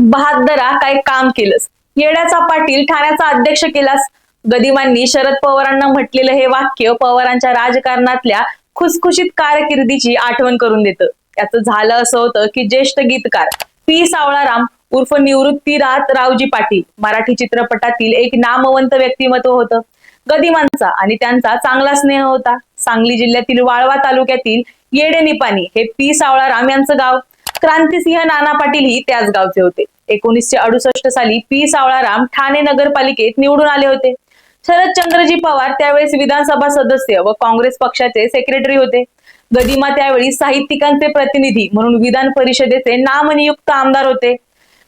बहादरा काय काम केलंस? येड्याचा पाटील ठाण्याचा अध्यक्ष केलास. गदिमांनी शरद पवारांना म्हटलेलं हे वाक्य पवारांच्या राजकारणातल्या खुसखुशीत कारकिर्दीची आठवण करून देतं. याचं झालं असं होतं की ज्येष्ठ गीतकार पी. सावळाराम उर्फ निवृत्तीरात रावजी पाटील मराठी चित्रपटातील एक नामवंत व्यक्तिमत्व होतं. गदिमांचा आणि त्यांचा चांगला स्नेह होता. सांगली जिल्ह्यातील वाळवा तालुक्यातील येडेनिपाणी हे पी. सावळाराम यांचं गाव. क्रांतिसिंह नाना पाटील ही त्याच गावचे होते. एकोणीसशे अडुसष्ट साली पी सावळाराम ठाणे नगरपालिकेत निवडून आले होते. शरदचंद्रजी पवार त्यावेळेस विधानसभा सदस्य व काँग्रेस पक्षाचे सेक्रेटरी होते. गदिमा त्यावेळी साहित्यिकांचे प्रतिनिधी म्हणून विधान परिषदेचे नामनियुक्त आमदार होते.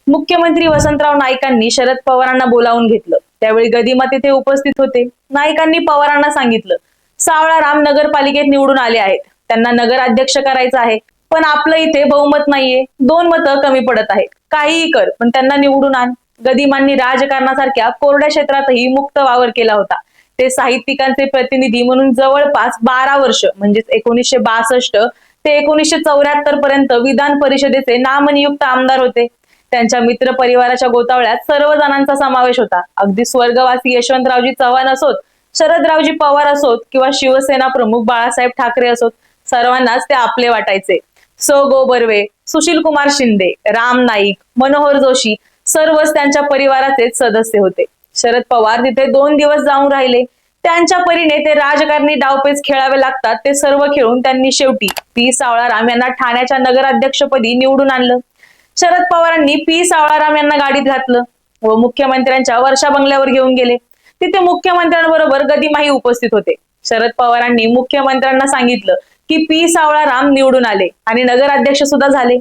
मुख्यमंत्री वसंतराव नाईकांनी शरद पवारांना बोलावून घेतलं. त्यावेळी गदिमा तिथे उपस्थित होते. नाईकांनी पवारांना सांगितलं सावळाराम नगरपालिकेत निवडून आले आहेत. त्यांना नगराध्यक्ष करायचं आहे. पण आपलं इथे बहुमत नाहीये. दोन मतं कमी पडत आहेत. काहीही कर पण त्यांना निवडून आण. गदिमांनी राजकारणासारख्या कोरड्या क्षेत्रातही मुक्त वावर केला होता. ते साहित्यिकांचे प्रतिनिधी म्हणून जवळपास बारा वर्ष म्हणजेच एकोणीसशे बासष्ट ते एकोणीसशे चौऱ्याहत्तर पर्यंत विधान परिषदेचे नामनियुक्त आमदार होते. त्यांच्या मित्र परिवाराच्या गोतावळ्यात सर्व जणांचा समावेश होता. अगदी स्वर्गवासी यशवंतरावजी चव्हाण असोत शरदरावजी पवार असोत किंवा शिवसेना प्रमुख बाळासाहेब ठाकरे असोत सर्वांनाच ते आपले वाटायचे. स गो बर्वे सुशील कुमार शिंदे राम नाईक मनोहर जोशी सर्वच त्यांच्या परिवाराचे सदस्य होते. शरद पवार तिथे दोन दिवस जाऊन राहिले. त्यांच्या परीने ते राजकारणी डावपेच खेळावे लागतात. ते सर्व खेळून त्यांनी शेवटी पी. सावळाराम यांना ठाण्याच्या नगराध्यक्षपदी निवडून आणलं. शरद पवारांनी पी. सावळाराम यांना गाडीत घातलं व मुख्यमंत्र्यांच्या वर्षा बंगल्यावर घेऊन गेले. तिथे मुख्यमंत्र्यांबरोबर गदिमाही उपस्थित होते. शरद पवारांनी मुख्यमंत्र्यांना सांगितलं की पी सावळाराम निवडून आले आणि नगराध्यक्ष सुद्धा झाले.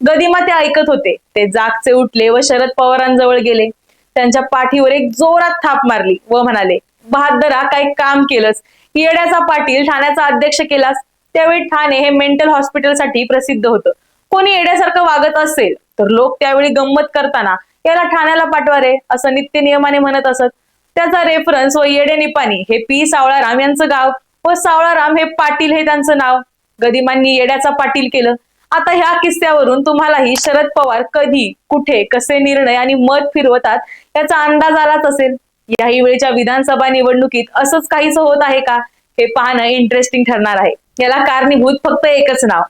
गदिमा ते ऐकत होते. ते जागचे उठले व शरद पवारांजवळ गेले. त्यांच्या पाठीवर एक जोरात थाप मारली व म्हणाले बहादरा काय काम केलंस? येड्याचा पाटील ठाण्याचा अध्यक्ष केलास. त्यावेळी ठाणे हे मेंटल हॉस्पिटलसाठी प्रसिद्ध होतं. कोणी येड्यासारखं वागत असेल तर लोक त्यावेळी गंमत करताना याला ठाण्याला पाठवा रे असं नित्य नियमाने म्हणत असत. त्याचा रेफरन्स व येडे निपाणी हे पी सावळाराम यांचं गाव व सावळाराम हे पाटील हे त्यांचं नाव. गदिमांनी येड्याचा पाटील केलं. आता ह्या किस्स्यावरून तुम्हालाही शरद पवार कधी कुठे कसे निर्णय आणि मत फिरवतात याचा अंदाज आलाच असेल. याही वेळच्या विधानसभा निवडणुकीत असंच काहीच होत आहे का? हे पाहणं इंटरेस्टिंग ठरणार आहे. याला कारणीभूत फक्त एकच नाव.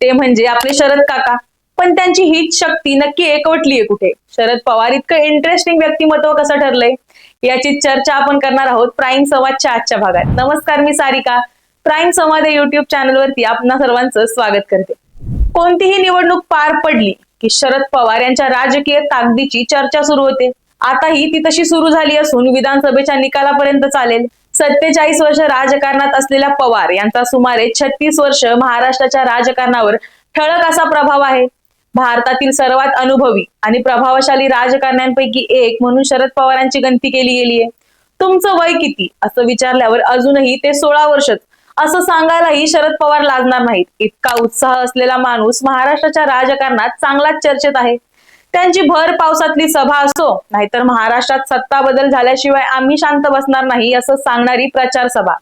ते म्हणजे आपले शरद काका. पण त्यांची हीच शक्ती नक्की एकवटलीये कुठे? शरद पवार इतकं इंटरेस्टिंग व्यक्तिमत्व कसं ठरलंय? याची चर्चा आपण करणार आहोत प्राईम संवादच्या आजच्या भागात. नमस्कार मी सारिका. प्राईम संवाद या युट्यूब चॅनलवरती आपणा सर्वांचं स्वागत करते. कोणतीही निवडणूक पार पडली की शरद पवार यांच्या राजकीय ताकदीची चर्चा सुरू होते. आताही ती तशी सुरू झाली असून विधानसभेच्या निकालापर्यंत चालेल. सत्तेचाळीस वर्ष राजकारणात असलेल्या पवार यांचा सुमारे छत्तीस वर्ष महाराष्ट्राच्या राजकारणावर ठळक असा प्रभाव आहे. भारतातील सर्वात अनुभवी आणि प्रभावशाली राजकारण्यांपैकी एक म्हणून शरद पवारांची गणती केली गेली आहे तुमचं वय किती? असं विचारल्यावर अजूनही ते सोळा वर्षच असं सांगायलाही शरद पवार लाजणार नाहीत. इतका उत्साह असलेला माणूस महाराष्ट्राच्या राजकारणात चांगलाच चर्चेत आहे. त्यांची भर पावसातली सभा असो नाहीतर महाराष्ट्रात सत्ता बदल झाल्याशिवाय आम्ही शांत बसणार नाही असं सांगणारी प्रचार सभा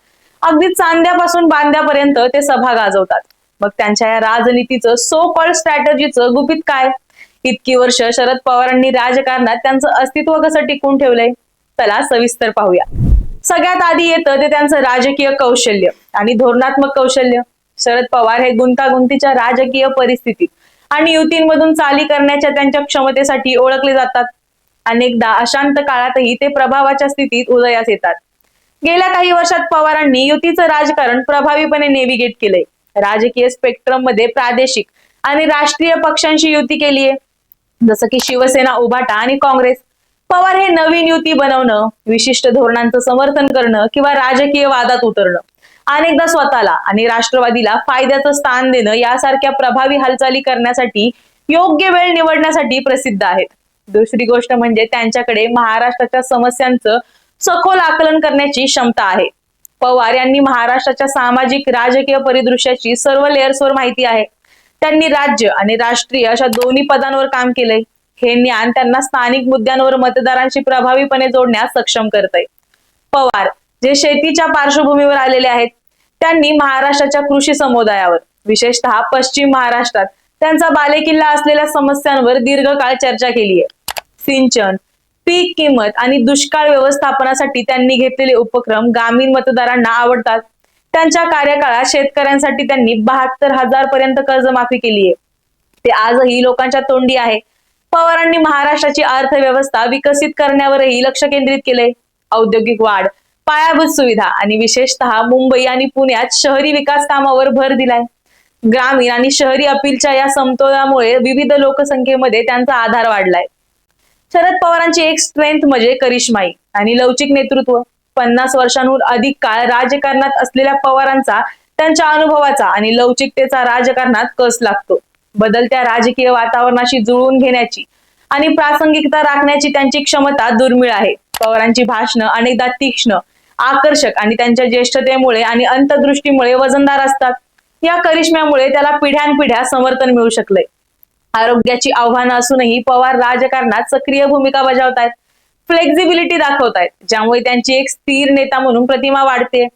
अगदी चांद्यापासून बांद्यापर्यंत ते सभा गाजवतात. मग त्यांच्या या राजनीतीचं सो कॉल स्ट्रॅटजीचं गुपित काय? इतकी वर्ष शरद पवारांनी राजकारणात त्यांचं अस्तित्व कसं टिकून ठेवलंय? चला सविस्तर पाहूया. सगळ्यात आधी येतं ते त्यांचं राजकीय कौशल्य आणि धोरणात्मक कौशल्य. शरद पवार हे गुंतागुंतीच्या राजकीय परिस्थितीत आणि युतींमधून चाली करण्याच्या त्यांच्या क्षमतेसाठी ओळखले जातात. अनेकदा अशांत काळातही ते प्रभावाच्या स्थितीत उदयास येतात. गेल्या काही वर्षात पवारांनी युतीचं राजकारण प्रभावीपणे नेव्हिगेट केलंय. राजकीय स्पेक्ट्रममध्ये प्रादेशिक आणि राष्ट्रीय पक्षांशी युती केली आहे जसं की शिवसेना उभाटा आणि काँग्रेस. पवार हे नवीन युती बनवणं विशिष्ट धोरणांचं समर्थन करणं किंवा राजकीय वादात उतरणं. अनेकदा स्वतःला आणि राष्ट्रवादीला फायद्याचं स्थान देणं यासारख्या प्रभावी हालचाली करण्यासाठी योग्य वेळ निवडण्यासाठी प्रसिद्ध आहेत. दुसरी गोष्ट म्हणजे त्यांच्याकडे महाराष्ट्राच्या समस्यांचं सखोल आकलन करण्याची क्षमता आहे. पवार यांनी महाराष्ट्राच्या सामाजिक राजकीय परिदृश्याची सर्व लेअर्सवर माहिती आहे. त्यांनी राज्य आणि राष्ट्रीय अशा दोन्ही पदांवर काम केलंय. हे ज्ञान त्यांना स्थानिक मुद्द्यांवर मतदारांशी प्रभावीपणे जोडण्यास सक्षम करतंय. पवार जे शेतीच्या पार्श्वभूमीवर आलेले आहेत त्यांनी महाराष्ट्राच्या कृषी समुदायावर विशेषतः पश्चिम महाराष्ट्रात त्यांचा बालेकिल्ला असलेल्या समस्यांवर दीर्घकाळ चर्चा केली आहे सिंचन पीक किंमत आणि दुष्काळ व्यवस्थापनासाठी त्यांनी घेतलेले उपक्रम ग्रामीण मतदारांना आवडतात. त्यांच्या कार्यकाळात शेतकऱ्यांसाठी त्यांनी बहात्तर हजार पर्यंत कर्जमाफी केली आहे. ते आजही लोकांच्या तोंडी आहे. पवारांनी महाराष्ट्राची अर्थव्यवस्था विकसित करण्यावरही लक्ष केंद्रित केलंय. औद्योगिक वाढ पायाभूत सुविधा आणि विशेषतः मुंबई आणि पुण्यात शहरी विकास कामावर भर दिलाय. ग्रामीण आणि शहरी अपीलच्या या समतोलामुळे विविध लोकसंख्येमध्ये त्यांचा आधार वाढलाय. शरद पवारांची एक स्ट्रेंथ म्हणजे करिश्माई आणि लवचिक नेतृत्व. पन्नास वर्षांहून अधिक काळ राजकारणात असलेल्या पवारांचा त्यांच्या अनुभवाचा आणि लवचिकतेचा राजकारणात कस लागतो? बदलत्या राजकीय वातावरणाशी जुळवून घेण्याची आणि प्रासंगिकता राखण्याची त्यांची क्षमता दुर्मिळ आहे. पवारांची भाषणं अनेकदा तीक्ष्ण आकर्षक आणि त्यांच्या ज्येष्ठतेमुळे आणि अंतदृष्टीमुळे वजनदार असतात. या करिश्म्यामुळे त्याला पिढ्यानपिढ्या समर्थन मिळू शकलंय. आरोग्याची आव्हानं असूनही पवार राजकारणात सक्रिय भूमिका बजावत आहेत फ्लेक्झिबिलिटी दाखवतायत ज्यामुळे त्यांची एक स्थिर नेता म्हणून प्रतिमा वाढते.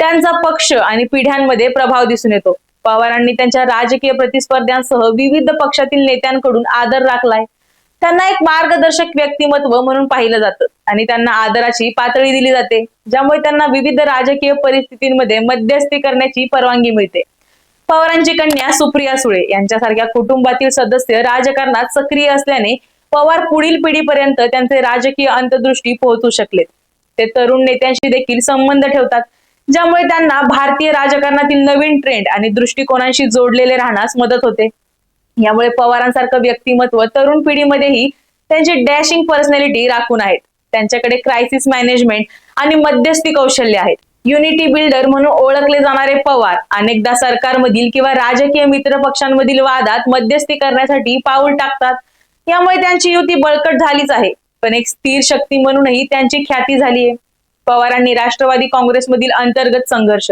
त्यांचा पक्ष आणि पिढ्यांमध्ये प्रभाव दिसून येतो. पवारांनी त्यांच्या राजकीय प्रतिस्पर्ध्यांसह विविध पक्षातील नेत्यांकडून आदर राखलाय. त्यांना एक मार्गदर्शक व्यक्तिमत्व म्हणून पाहिलं जातं आणि त्यांना आदराची पातळी दिली जाते ज्यामुळे त्यांना विविध राजकीय परिस्थितींमध्ये मध्यस्थी करण्याची परवानगी मिळते. पवारांची कन्या सुप्रिया सुळे यांच्यासारख्या कुटुंबातील सदस्य राजकारणात सक्रिय असल्याने पवार पुढील पिढीपर्यंत त्यांचे राजकीय अंतदृष्टी पोहोचू शकलेत. ते तरुण नेत्यांशी देखील संबंध ठेवतात ज्यामुळे त्यांना भारतीय राजकारणातील नवीन ट्रेंड आणि दृष्टिकोनांशी जोडलेले राहण्यास मदत होते. यामुळे पवारांसारखं व्यक्तिमत्व तरुण पिढीमध्येही त्यांची डॅशिंग पर्सनॅलिटी राखून आहेत. त्यांच्याकडे क्रायसिस मॅनेजमेंट आणि मध्यस्थी कौशल्य आहेत. युनिटी बिल्डर म्हणून ओळखले जाणारे पवार अनेकदा सरकारमधील किंवा राजकीय मित्र पक्षांमधील वादात मध्यस्थी करण्यासाठी पाऊल टाकतात. यामुळे त्यांची युती बळकट झालीच आहे. पण एक स्थिर शक्ती म्हणूनही त्यांची ख्याती झाली आहे पवारांनी राष्ट्रवादी काँग्रेसमधील अंतर्गत संघर्ष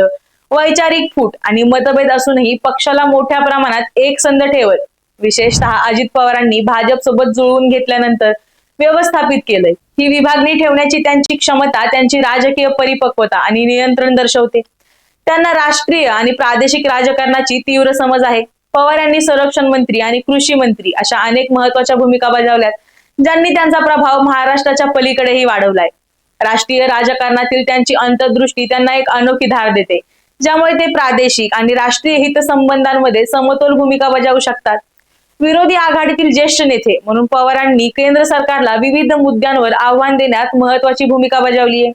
वैचारिक फूट आणि मतभेद असूनही पक्षाला मोठ्या प्रमाणात एकसंध ठेवत विशेषतः अजित पवारांनी भाजप सोबत जुळवून घेतल्यानंतर व्यवस्थापित केलंय. ही विभागणी ठेवण्याची त्यांची क्षमता त्यांची राजकीय परिपक्वता आणि नियंत्रण दर्शवते. त्यांना राष्ट्रीय आणि प्रादेशिक राजकारणाची तीव्र समज आहे. पवार यांनी संरक्षण मंत्री आणि कृषी मंत्री अशा अनेक महत्त्वाच्या भूमिका बजावल्यात ज्यांनी त्यांचा प्रभाव महाराष्ट्राच्या पलीकडेही वाढवलाय. राष्ट्रीय राजकारणातील त्यांची अंतर्दृष्टी त्यांना एक अनोखी धार देते ज्यामुळे ते प्रादेशिक आणि राष्ट्रीय हितसंबंधांमध्ये समतोल भूमिका बजावू शकतात. विरोधी आघाडीतील ज्येष्ठ नेते म्हणून पवारांनी केंद्र सरकारला विविध मुद्द्यांवर आव्हान देण्यात महत्वाची भूमिका बजावली आहे.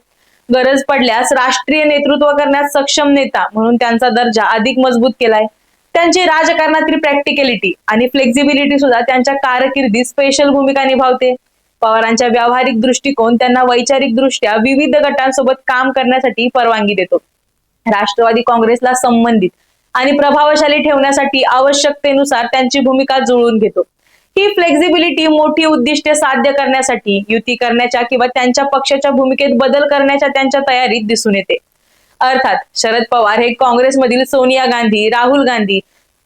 गरज पडल्यास राष्ट्रीय नेतृत्व करण्यास सक्षम नेता म्हणून त्यांचा दर्जा अधिक मजबूत केलाय. त्यांची राजकारणातील प्रॅक्टिकॅलिटी आणि फ्लेक्झिबिलिटी सुद्धा त्यांच्या कारकिर्दीत स्पेशल भूमिका निभावते. पवारांच्या व्यावहारिक दृष्टिकोन त्यांना वैचारिक दृष्ट्या विविध गटांसोबत काम करण्यासाठी परवानगी देतो. राष्ट्रवादी काँग्रेसला संबंधित आणि प्रभावशाली ठेवण्यासाठी आवश्यकतेनुसार त्यांची भूमिका जुळवून घेतो. ही फ्लेक्झिबिलिटी मोठी उद्दिष्टे साध्य करण्यासाठी युती करण्याच्या किंवा त्यांच्या पक्षाच्या भूमिकेत बदल करण्याच्या त्यांच्या तयारीत दिसून येते. अर्थात शरद पवार हे काँग्रेसमधील सोनिया गांधी राहुल गांधी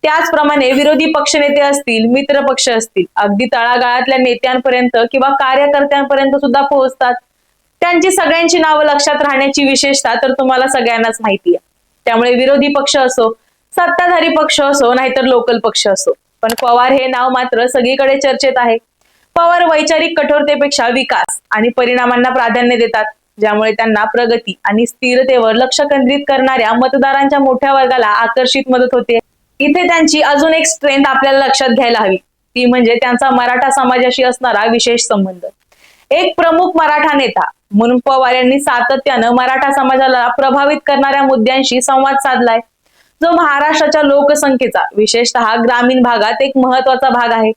त्याचप्रमाणे विरोधी पक्षनेते असतील मित्र पक्ष असतील अगदी तळागाळातल्या नेत्यांपर्यंत किंवा कार्यकर्त्यांपर्यंत सुद्धा पोहोचतात. त्यांची सगळ्यांची नावं लक्षात राहण्याची विशेषता तर तुम्हाला सगळ्यांनाच माहिती आहे. त्यामुळे विरोधी पक्ष असो सत्ताधारी पक्ष असो नाहीतर लोकल पक्ष असो. पण पवार हे नाव मात्र सगळीकडे चर्चेत आहे. पवार वैचारिक कठोरतेपेक्षा विकास आणि परिणामांना प्राधान्य देतात ज्यामुळे त्यांना प्रगती आणि स्थिरतेवर लक्ष केंद्रित करणाऱ्या मतदारांच्या मोठ्या वर्गाला आकर्षित मदत होते. इथे त्यांची अजून एक स्ट्रेंथ आपल्याला लक्षात घ्यायला हवी. ती म्हणजे त्यांचा मराठा समाजाशी असणारा विशेष संबंध. एक प्रमुख मराठा नेता म्हणून पवार यांनी सातत्यानं मराठा समाजाला प्रभावित करणाऱ्या मुद्द्यांशी संवाद साधलाय. जो महाराष्ट्राच्या लोकसंख्येचा विशेषतः ग्रामीण भागात एक महत्त्वाचा भाग आहे.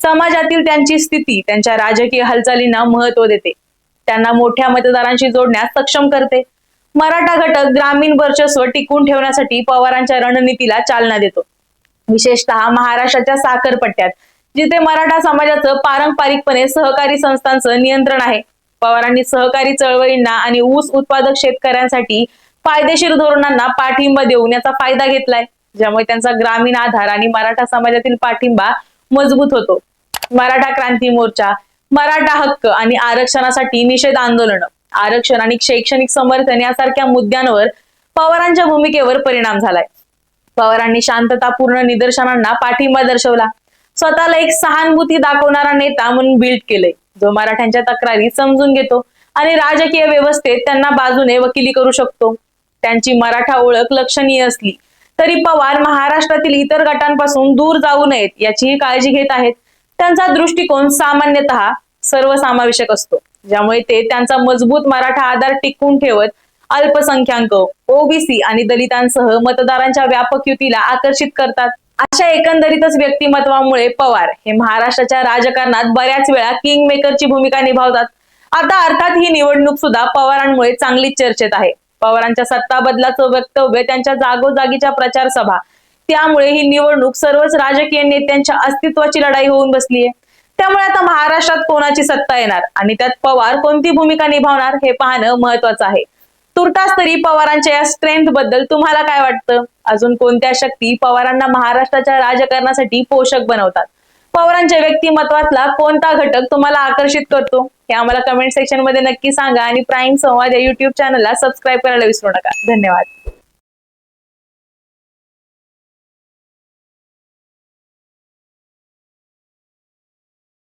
समाजातील त्यांची स्थिती त्यांच्या राजकीय हालचालींना महत्त्व देते. त्यांना मोठ्या मतदारांशी जोडण्यास सक्षम करते. मराठा घटक ग्रामीण वर्चस्व टिकून ठेवण्यासाठी पवारांच्या रणनीतीला चालना देतो. विशेषतः महाराष्ट्राच्या साखरपट्ट्यात जिथे मराठा समाजाचं पारंपरिकपणे सहकारी संस्थांचं नियंत्रण आहे. पवारांनी सहकारी चळवळींना आणि ऊस उत्पादक शेतकऱ्यांसाठी फायदेशीर धोरणांना पाठिंबा देऊन याचा फायदा घेतलाय. ज्यामुळे त्यांचा ग्रामीण आधार आणि मराठा समाजातील पाठिंबा मजबूत होतो. मराठा क्रांती मोर्चा मराठा हक्क आणि आरक्षणासाठी निषेध आंदोलन आरक्षण आणि शैक्षणिक समर्थन यासारख्या मुद्द्यांवर पवारांच्या भूमिकेवर परिणाम झालाय. पवारांनी शांततापूर्ण निदर्शनांना पाठिंबा दर्शवला. स्वतःला एक सहानुभूती दाखवणारा नेता म्हणून बिल्ड केलंय. जो मराठ्यांच्या तक्रारी समजून घेतो आणि राजकीय व्यवस्थेत त्यांना बाजूने वकिली करू शकतो. त्यांची मराठा ओळख लक्षणीय असली तरी पवार महाराष्ट्रातील इतर गटांपासून दूर जाऊ नयेत याचीही काळजी घेत आहेत. त्यांचा दृष्टिकोन सामान्यतः सर्वसमावेशक असतो. ज्यामुळे ते त्यांचा मजबूत मराठा आधार टिकवून ठेवत अल्पसंख्याक ओबीसी आणि दलितांसह मतदारांच्या व्यापक युतीला आकर्षित करतात. अशा एकंदरीतच व्यक्तिमत्वामुळे पवार हे महाराष्ट्राच्या राजकारणात बऱ्याच वेळा किंग मेकरची भूमिका निभावतात. आता अर्थात ही निवडणूक सुद्धा पवारांमुळे चांगलीच चर्चेत आहे. पवारांच्या सत्ता बदलाचं वक्तव्य त्यांच्या जागोजागीच्या प्रचार सभा त्यामुळे ही निवडणूक सर्वच राजकीय नेत्यांच्या अस्तित्वाची लढाई होऊन बसली आहे त्यामुळे आता महाराष्ट्रात कोणाची सत्ता येणार? आणि त्यात पवार कोणती भूमिका निभावणार हे पाहणं महत्वाचं आहे. तुर्तास तरी पवारांच्या या स्ट्रेंथबद्दल तुम्हाला काय वाटतं? अजून कोणत्या शक्ती पवारांना महाराष्ट्राच्या राजकारणासाठी पोषक बनवतात? पवारांच्या व्यक्तिमत्वातला कोणता घटक तुम्हाला आकर्षित करतो हे आम्हाला कमेंट सेक्शनमध्ये नक्की सांगा आणि प्राईम संवाद या युट्यूब चॅनलला सबस्क्राईब करायला विसरू नका. धन्यवाद.